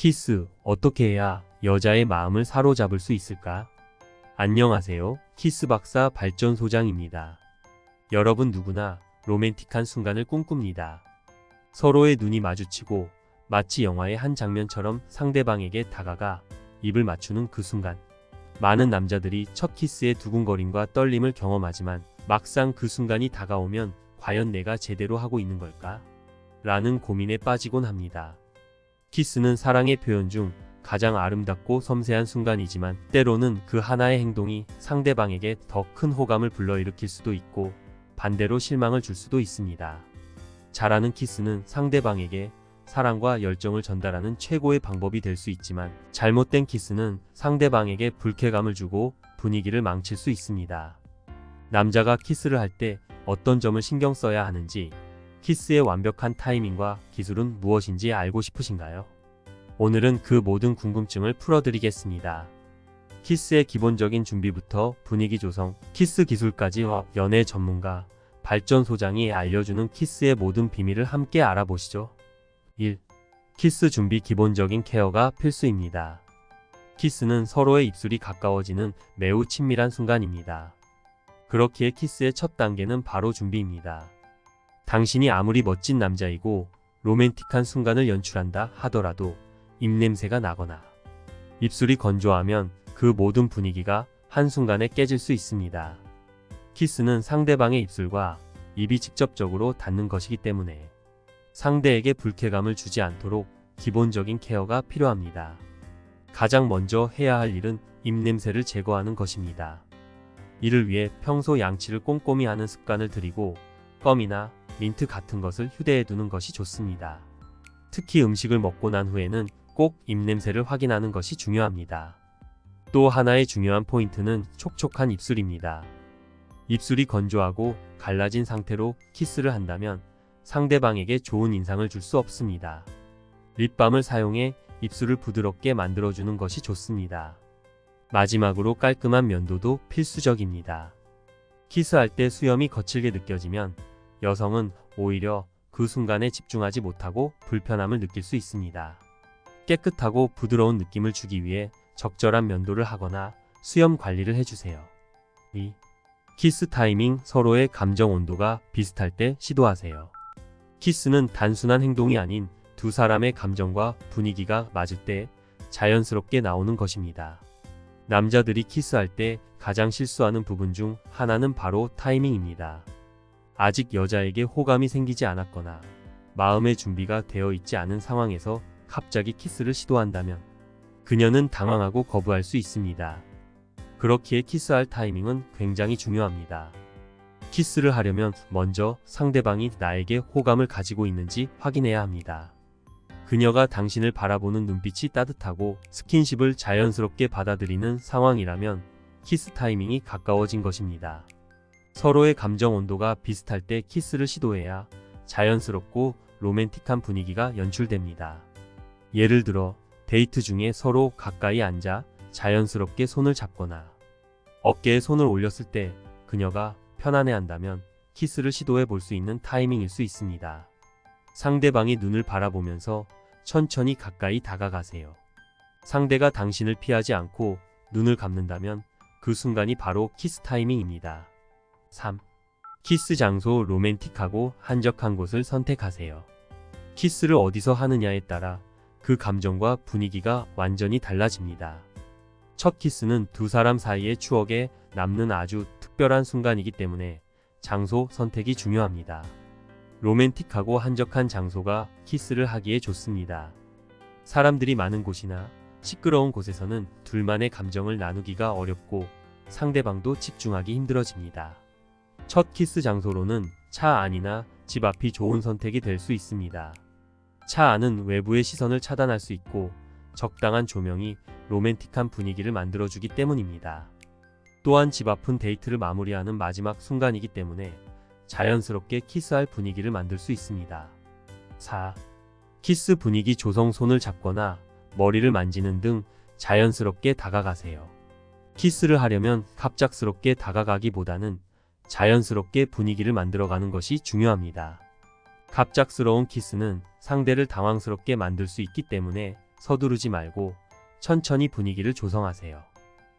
키스, 어떻게 해야 여자의 마음을 사로잡을 수 있을까? 안녕하세요. 키스 박사 발전 소장입니다. 여러분 누구나 로맨틱한 순간을 꿈꿉니다. 서로의 눈이 마주치고 마치 영화의 한 장면처럼 상대방에게 다가가 입을 맞추는 그 순간. 많은 남자들이 첫 키스의 두근거림과 떨림을 경험하지만 막상 그 순간이 다가오면 과연 내가 제대로 하고 있는 걸까? 라는 고민에 빠지곤 합니다. 키스는 사랑의 표현 중 가장 아름답고 섬세한 순간이지만 때로는 그 하나의 행동이 상대방에게 더 큰 호감을 불러일으킬 수도 있고 반대로 실망을 줄 수도 있습니다. 잘하는 키스는 상대방에게 사랑과 열정을 전달하는 최고의 방법이 될 수 있지만 잘못된 키스는 상대방에게 불쾌감을 주고 분위기를 망칠 수 있습니다. 남자가 키스를 할 때 어떤 점을 신경 써야 하는지 키스의 완벽한 타이밍과 기술은 무엇인지 알고 싶으신가요? 오늘은 그 모든 궁금증을 풀어드리겠습니다. 키스의 기본적인 준비부터 분위기 조성, 키스 기술까지 연애 전문가, 발전 소장이 알려주는 키스의 모든 비밀을 함께 알아보시죠. 1. 키스 준비 기본적인 케어가 필수입니다. 키스는 서로의 입술이 가까워지는 매우 친밀한 순간입니다. 그렇기에 키스의 첫 단계는 바로 준비입니다. 당신이 아무리 멋진 남자이고 로맨틱한 순간을 연출한다 하더라도 입냄새가 나거나 입술이 건조하면 그 모든 분위기가 한순간에 깨질 수 있습니다. 키스는 상대방의 입술과 입이 직접적으로 닿는 것이기 때문에 상대에게 불쾌감을 주지 않도록 기본적인 케어가 필요합니다. 가장 먼저 해야 할 일은 입냄새를 제거하는 것입니다. 이를 위해 평소 양치를 꼼꼼히 하는 습관을 들이고 껌이나 민트 같은 것을 휴대해 두는 것이 좋습니다. 특히 음식을 먹고 난 후에는 꼭 입냄새를 확인하는 것이 중요합니다. 또 하나의 중요한 포인트는 촉촉한 입술입니다. 입술이 건조하고 갈라진 상태로 키스를 한다면 상대방에게 좋은 인상을 줄 수 없습니다. 립밤을 사용해 입술을 부드럽게 만들어주는 것이 좋습니다. 마지막으로 깔끔한 면도도 필수적입니다. 키스할 때 수염이 거칠게 느껴지면 여성은 오히려 그 순간에 집중하지 못하고 불편함을 느낄 수 있습니다. 깨끗하고 부드러운 느낌을 주기 위해 적절한 면도를 하거나 수염 관리를 해주세요. 2. 키스 타이밍 서로의 감정 온도가 비슷할 때 시도하세요. 키스는 단순한 행동이 아닌 두 사람의 감정과 분위기가 맞을 때 자연스럽게 나오는 것입니다. 남자들이 키스할 때 가장 실수하는 부분 중 하나는 바로 타이밍입니다. 아직 여자에게 호감이 생기지 않았거나 마음의 준비가 되어 있지 않은 상황에서 갑자기 키스를 시도한다면 그녀는 당황하고 거부할 수 있습니다. 그렇기에 키스할 타이밍은 굉장히 중요합니다. 키스를 하려면 먼저 상대방이 나에게 호감을 가지고 있는지 확인해야 합니다. 그녀가 당신을 바라보는 눈빛이 따뜻하고 스킨십을 자연스럽게 받아들이는 상황이라면 키스 타이밍이 가까워진 것입니다. 서로의 감정 온도가 비슷할 때 키스를 시도해야 자연스럽고 로맨틱한 분위기가 연출됩니다. 예를 들어 데이트 중에 서로 가까이 앉아 자연스럽게 손을 잡거나 어깨에 손을 올렸을 때 그녀가 편안해 한다면 키스를 시도해 볼 수 있는 타이밍일 수 있습니다. 상대방이 눈을 바라보면서 천천히 가까이 다가가세요. 상대가 당신을 피하지 않고 눈을 감는다면 그 순간이 바로 키스 타이밍입니다. 3. 키스 장소 로맨틱하고 한적한 곳을 선택하세요. 키스를 어디서 하느냐에 따라 그 감정과 분위기가 완전히 달라집니다. 첫 키스는 두 사람 사이의 추억에 남는 아주 특별한 순간이기 때문에 장소 선택이 중요합니다. 로맨틱하고 한적한 장소가 키스를 하기에 좋습니다. 사람들이 많은 곳이나 시끄러운 곳에서는 둘만의 감정을 나누기가 어렵고 상대방도 집중하기 힘들어집니다. 첫 키스 장소로는 차 안이나 집 앞이 좋은 선택이 될 수 있습니다. 차 안은 외부의 시선을 차단할 수 있고 적당한 조명이 로맨틱한 분위기를 만들어주기 때문입니다. 또한 집 앞은 데이트를 마무리하는 마지막 순간이기 때문에 자연스럽게 키스할 분위기를 만들 수 있습니다. 4. 키스 분위기 조성 손을 잡거나 머리를 만지는 등 자연스럽게 다가가세요. 키스를 하려면 갑작스럽게 다가가기보다는 자연스럽게 분위기를 만들어가는 것이 중요합니다. 갑작스러운 키스는 상대를 당황스럽게 만들 수 있기 때문에 서두르지 말고 천천히 분위기를 조성하세요.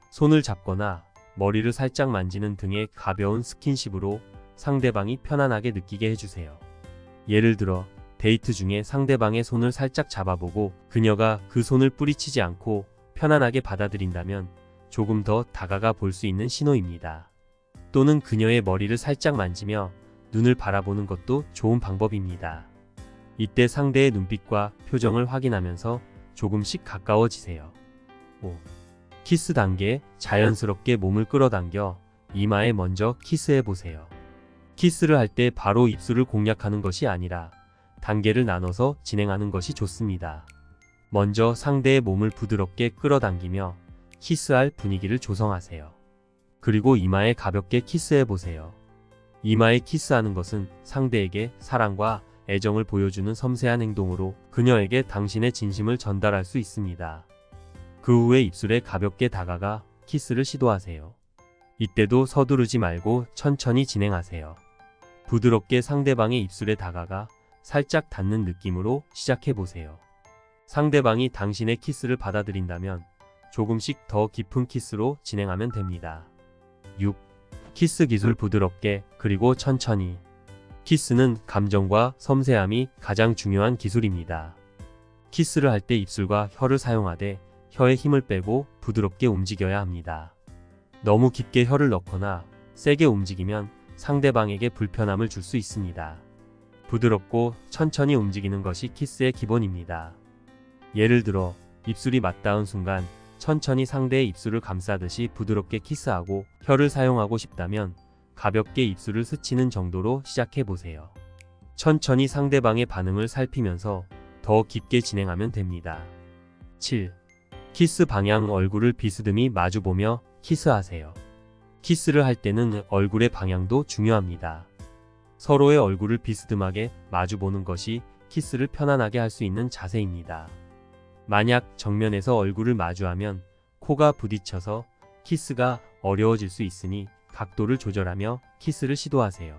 손을 잡거나 머리를 살짝 만지는 등의 가벼운 스킨십으로 상대방이 편안하게 느끼게 해주세요. 예를 들어 데이트 중에 상대방의 손을 살짝 잡아보고 그녀가 그 손을 뿌리치지 않고 편안하게 받아들인다면 조금 더 다가가 볼 수 있는 신호입니다. 또는 그녀의 머리를 살짝 만지며 눈을 바라보는 것도 좋은 방법입니다. 이때 상대의 눈빛과 표정을 확인하면서 조금씩 가까워지세요. 5. 키스 단계 자연스럽게 몸을 끌어당겨 이마에 먼저 키스해 보세요. 키스를 할 때 바로 입술을 공략하는 것이 아니라 단계를 나눠서 진행하는 것이 좋습니다. 먼저 상대의 몸을 부드럽게 끌어당기며 키스할 분위기를 조성하세요. 그리고 이마에 가볍게 키스해 보세요. 이마에 키스하는 것은 상대에게 사랑과 애정을 보여주는 섬세한 행동으로 그녀에게 당신의 진심을 전달할 수 있습니다. 그 후에 입술에 가볍게 다가가 키스를 시도하세요. 이때도 서두르지 말고 천천히 진행하세요. 부드럽게 상대방의 입술에 다가가 살짝 닿는 느낌으로 시작해 보세요. 상대방이 당신의 키스를 받아들인다면 조금씩 더 깊은 키스로 진행하면 됩니다. 6. 키스 기술 부드럽게 그리고 천천히. 키스는 감정과 섬세함이 가장 중요한 기술입니다. 키스를 할 때 입술과 혀를 사용하되 혀에 힘을 빼고 부드럽게 움직여야 합니다. 너무 깊게 혀를 넣거나 세게 움직이면 상대방에게 불편함을 줄 수 있습니다. 부드럽고 천천히 움직이는 것이 키스의 기본입니다. 예를 들어 입술이 맞닿은 순간 천천히 상대의 입술을 감싸듯이 부드럽게 키스하고 혀를 사용하고 싶다면 가볍게 입술을 스치는 정도로 시작해 보세요. 천천히 상대방의 반응을 살피면서 더 깊게 진행하면 됩니다. 7. 키스 방향 얼굴을 비스듬히 마주보며 키스하세요. 키스를 할 때는 얼굴의 방향도 중요합니다. 서로의 얼굴을 비스듬하게 마주보는 것이 키스를 편안하게 할 수 있는 자세입니다. 만약 정면에서 얼굴을 마주하면 코가 부딪혀서 키스가 어려워질 수 있으니 각도를 조절하며 키스를 시도하세요.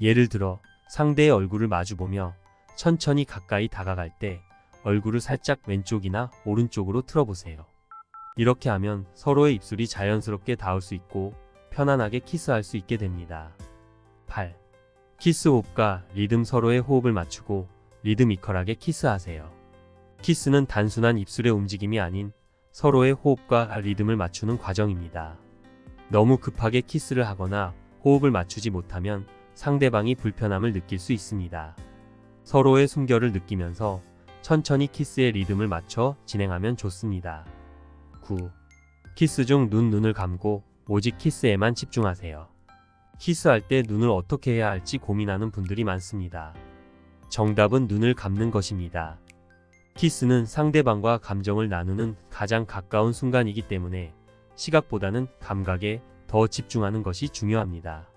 예를 들어 상대의 얼굴을 마주보며 천천히 가까이 다가갈 때 얼굴을 살짝 왼쪽이나 오른쪽으로 틀어보세요. 이렇게 하면 서로의 입술이 자연스럽게 닿을 수 있고 편안하게 키스할 수 있게 됩니다. 8. 키스 호흡과 리듬 서로의 호흡을 맞추고 리드미컬하게 키스하세요. 키스는 단순한 입술의 움직임이 아닌 서로의 호흡과 리듬을 맞추는 과정입니다. 너무 급하게 키스를 하거나 호흡을 맞추지 못하면 상대방이 불편함을 느낄 수 있습니다. 서로의 숨결을 느끼면서 천천히 키스의 리듬을 맞춰 진행하면 좋습니다. 9. 키스 중 눈 눈을 감고 오직 키스에만 집중하세요. 키스할 때 눈을 어떻게 해야 할지 고민하는 분들이 많습니다. 정답은 눈을 감는 것입니다. 키스는 상대방과 감정을 나누는 가장 가까운 순간이기 때문에 시각보다는 감각에 더 집중하는 것이 중요합니다.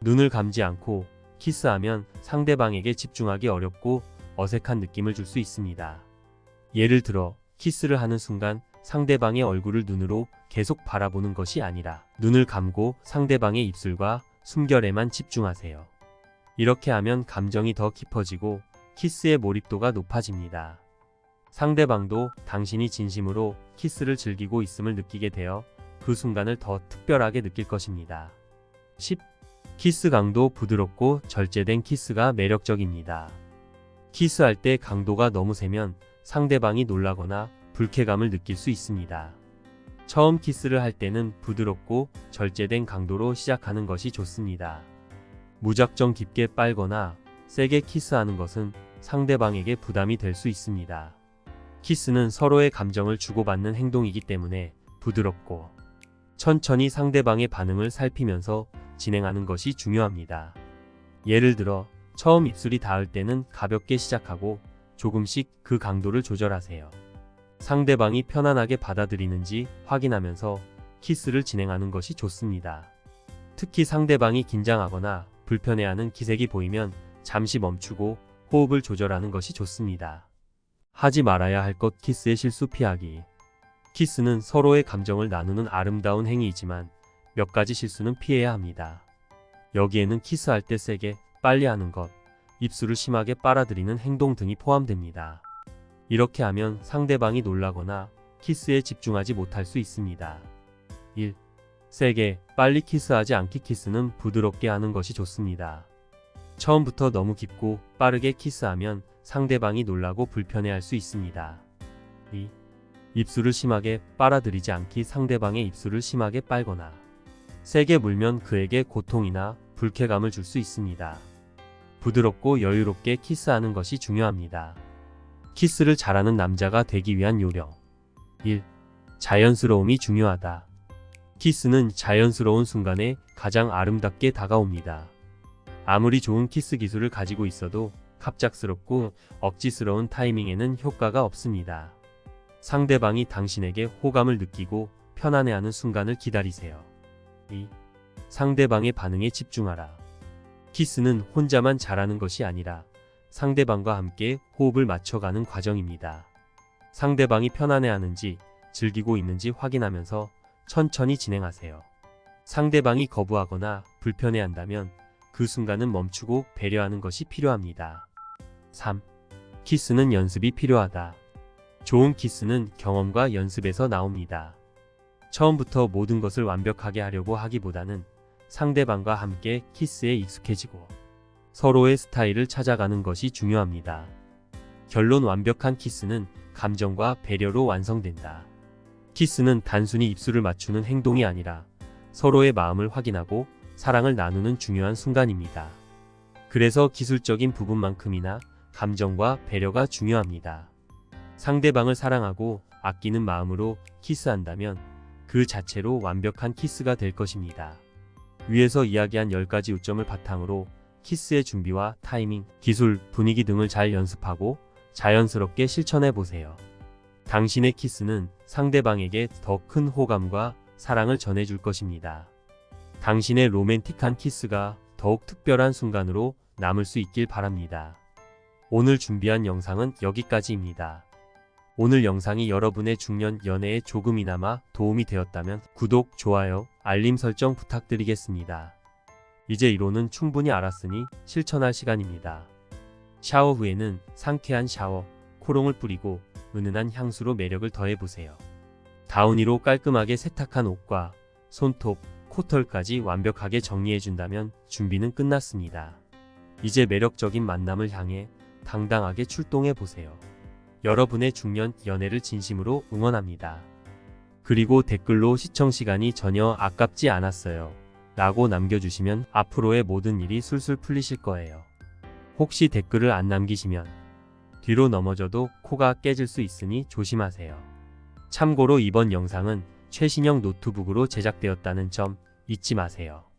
눈을 감지 않고 키스하면 상대방에게 집중하기 어렵고 어색한 느낌을 줄 수 있습니다. 예를 들어 키스를 하는 순간 상대방의 얼굴을 눈으로 계속 바라보는 것이 아니라 눈을 감고 상대방의 입술과 숨결에만 집중하세요. 이렇게 하면 감정이 더 깊어지고 키스의 몰입도가 높아집니다. 상대방도 당신이 진심으로 키스를 즐기고 있음을 느끼게 되어 그 순간을 더 특별하게 느낄 것입니다. 10. 키스 강도 부드럽고 절제된 키스가 매력적입니다. 키스할 때 강도가 너무 세면 상대방이 놀라거나 불쾌감을 느낄 수 있습니다. 처음 키스를 할 때는 부드럽고 절제된 강도로 시작하는 것이 좋습니다. 무작정 깊게 빨거나 세게 키스하는 것은 상대방에게 부담이 될 수 있습니다. 키스는 서로의 감정을 주고받는 행동이기 때문에 부드럽고 천천히 상대방의 반응을 살피면서 진행하는 것이 중요합니다. 예를 들어 처음 입술이 닿을 때는 가볍게 시작하고 조금씩 그 강도를 조절하세요. 상대방이 편안하게 받아들이는지 확인하면서 키스를 진행하는 것이 좋습니다. 특히 상대방이 긴장하거나 불편해하는 기색이 보이면 잠시 멈추고 호흡을 조절하는 것이 좋습니다. 하지 말아야 할 것 키스의 실수 피하기. 키스는 서로의 감정을 나누는 아름다운 행위이지만 몇 가지 실수는 피해야 합니다. 여기에는 키스할 때 세게 빨리 하는 것, 입술을 심하게 빨아들이는 행동 등이 포함됩니다. 이렇게 하면 상대방이 놀라거나 키스에 집중하지 못할 수 있습니다. 1. 세게, 빨리 키스하지 않기 키스는 부드럽게 하는 것이 좋습니다. 처음부터 너무 깊고 빠르게 키스하면 상대방이 놀라고 불편해할 수 있습니다. 2. 입술을 심하게 빨아들이지 않기 상대방의 입술을 심하게 빨거나 세게 물면 그에게 고통이나 불쾌감을 줄 수 있습니다. 부드럽고 여유롭게 키스하는 것이 중요합니다. 키스를 잘하는 남자가 되기 위한 요령 1. 자연스러움이 중요하다. 키스는 자연스러운 순간에 가장 아름답게 다가옵니다. 아무리 좋은 키스 기술을 가지고 있어도 갑작스럽고 억지스러운 타이밍에는 효과가 없습니다. 상대방이 당신에게 호감을 느끼고 편안해하는 순간을 기다리세요. 2. 상대방의 반응에 집중하라. 키스는 혼자만 잘하는 것이 아니라 상대방과 함께 호흡을 맞춰가는 과정입니다. 상대방이 편안해하는지 즐기고 있는지 확인하면서 천천히 진행하세요. 상대방이 거부하거나 불편해한다면 그 순간은 멈추고 배려하는 것이 필요합니다. 3. 키스는 연습이 필요하다. 좋은 키스는 경험과 연습에서 나옵니다. 처음부터 모든 것을 완벽하게 하려고 하기보다는 상대방과 함께 키스에 익숙해지고 서로의 스타일을 찾아가는 것이 중요합니다. 결론 완벽한 키스는 감정과 배려로 완성된다. 키스는 단순히 입술을 맞추는 행동이 아니라 서로의 마음을 확인하고 사랑을 나누는 중요한 순간입니다. 그래서 기술적인 부분만큼이나 감정과 배려가 중요합니다. 상대방을 사랑하고 아끼는 마음으로 키스한다면 그 자체로 완벽한 키스가 될 것입니다. 위에서 이야기한 10가지 요점을 바탕으로 키스의 준비와 타이밍, 기술, 분위기 등을 잘 연습하고 자연스럽게 실천해 보세요. 당신의 키스는 상대방에게 더 큰 호감과 사랑을 전해줄 것입니다. 당신의 로맨틱한 키스가 더욱 특별한 순간으로 남을 수 있길 바랍니다. 오늘 준비한 영상은 여기까지입니다. 오늘 영상이 여러분의 중년 연애에 조금이나마 도움이 되었다면 구독, 좋아요, 알림 설정 부탁드리겠습니다. 이제 이론은 충분히 알았으니 실천할 시간입니다. 샤워 후에는 상쾌한 샤워, 코롱을 뿌리고 은은한 향수로 매력을 더해보세요. 다우니로 깔끔하게 세탁한 옷과 손톱, 코털까지 완벽하게 정리해준다면 준비는 끝났습니다. 이제 매력적인 만남을 향해 당당하게 출동해 보세요. 여러분의 중년 연애를 진심으로 응원합니다. 그리고 댓글로 시청 시간이 전혀 아깝지 않았어요. 라고 남겨주시면 앞으로의 모든 일이 술술 풀리실 거예요. 혹시 댓글을 안 남기시면 뒤로 넘어져도 코가 깨질 수 있으니 조심하세요. 참고로 이번 영상은 최신형 노트북으로 제작되었다는 점 잊지 마세요.